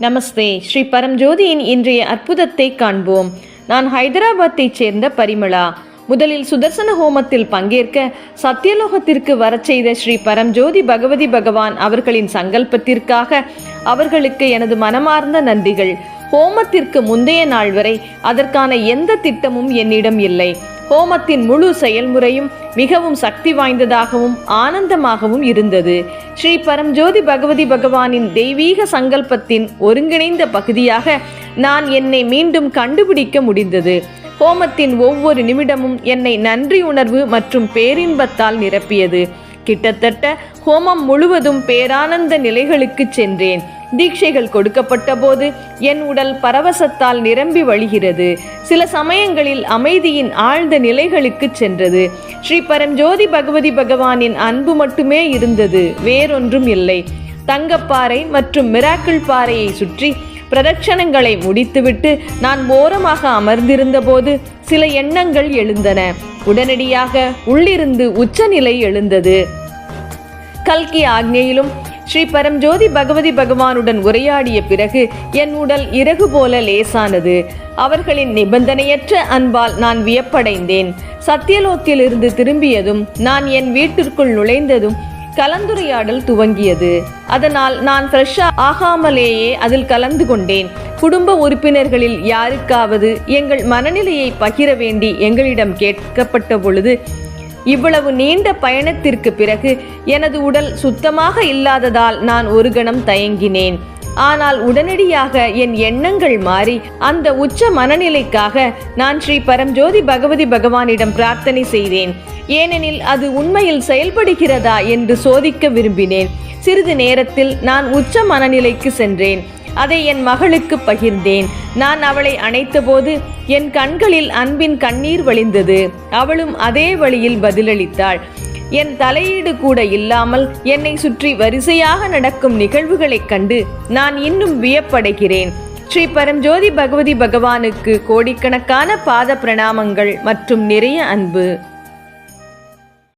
நமஸ்தே. ஸ்ரீ பரம்ஜோதியின் இன்றைய அற்புதத்தை காண்போம். நான் ஹைதராபாத்தைச் சேர்ந்த பரிமளா. முதலில் சுதர்சன ஹோமத்தில் பங்கேற்க சத்தியலோகத்திற்கு வரச் செய்த ஸ்ரீ பரம்ஜோதி பகவதி பகவான் அவர்களின் சங்கல்பத்திற்காக அவர்களுக்கு எனது மனமார்ந்த நன்றிகள். ஹோமத்திற்கு முந்தைய நாள் வரை அதற்கான எந்த திட்டமும் என்னிடம் இல்லை. ஹோமத்தின் முழு செயல்முறையும் மிகவும் சக்தி வாய்ந்ததாகவும் ஆனந்தமாகவும் இருந்தது. ஸ்ரீ பரம்ஜோதி பகவதி பகவானின் தெய்வீக சங்கல்பத்தின் ஒருங்கிணைந்த பகுதியாக நான் என்னை மீண்டும் கண்டுபிடிக்க முடிந்தது. ஹோமத்தின் ஒவ்வொரு நிமிடமும் என்னை நன்றி உணர்வு மற்றும் பேரின்பத்தால் நிரப்பியது. கிட்டத்தட்ட ஹோமம் முழுவதும் பேரானந்த நிலைகளுக்கு சென்றேன். தீட்சைகள் கொடுக்கப்பட்ட போது என் உடல் பரவசத்தால் நிரம்பி வழிகிறது. சில சமயங்களில் அமைதியின் ஆழ்ந்த நிலைகளுக்கு சென்றது. ஸ்ரீ பரஞ்சோதி பகவதி பகவானின் அன்பு மட்டுமே இருந்தது. வேறொன்றும் இல்லை. தங்கப்பாறை மற்றும் மிராக்கிள் பாறையை சுற்றி பிரதட்சணங்களை முடித்துவிட்டு நான் ஓரமாக அமர்ந்திருந்தபோது சில எண்ணங்கள் எழுந்தன. உடனடியாக உள்ளிருந்து உச்சநிலை எழுந்தது. கல்கி ஆக்ஞையிலும் ஸ்ரீ பரம்ஜோதி பகவதி பகவானுடன் உரையாடிய பிறகு என் உடல் இறகு போல லேசானது. அவர்களின் நிபந்தனையற்ற அன்பால் நான் வியப்படைந்தேன். சத்தியலோகத்திலிருந்து திரும்பியதும் நான் என் வீட்டிற்குள் நுழைந்ததும் கலந்துரையாடல் துவங்கியது. அதனால் நான் ஃப்ரெஷ்ஷா ஆகாமலேயே அதில் கலந்து கொண்டேன். குடும்ப உறுப்பினர்களில் யாருக்காவது எங்கள் மனநிலையை பகிர வேண்டி எங்களிடம் கேட்கப்பட்ட பொழுது இவ்வளவு நீண்ட பயணத்திற்கு பிறகு எனது உடல் சுத்தமாக இல்லாததால் நான் ஒரு கணம் தயங்கினேன். ஆனால் உடனடியாக என் எண்ணங்கள் மாறி அந்த உச்ச மனநிலைக்காக நான் ஸ்ரீ பரம்ஜோதி பகவதி பகவானிடம் பிரார்த்தனை செய்தேன். ஏனெனில் அது உண்மையில் செயல்படுகிறதா என்று சோதிக்க விரும்பினேன். சிறிது நேரத்தில் நான் உச்ச மனநிலைக்கு சென்றேன். அதை என் மகளுக்கு பகிர்ந்தேன். நான் அவளை அணைத்தபோது என் கண்களில் அன்பின் கண்ணீர் வழிந்தது. அவளும் அதே வழியில் பதிலளித்தாள். என் தலையீடு கூட இல்லாமல் என்னை சுற்றி வரிசையாக நடக்கும் நிகழ்வுகளைக் கண்டு நான் இன்னும் வியப்படைகிறேன். ஸ்ரீ பரம்ஜோதி பகவதி பகவானுக்கு கோடிக்கணக்கான பாத பிரணாமங்கள் மற்றும் நிறைய அன்பு.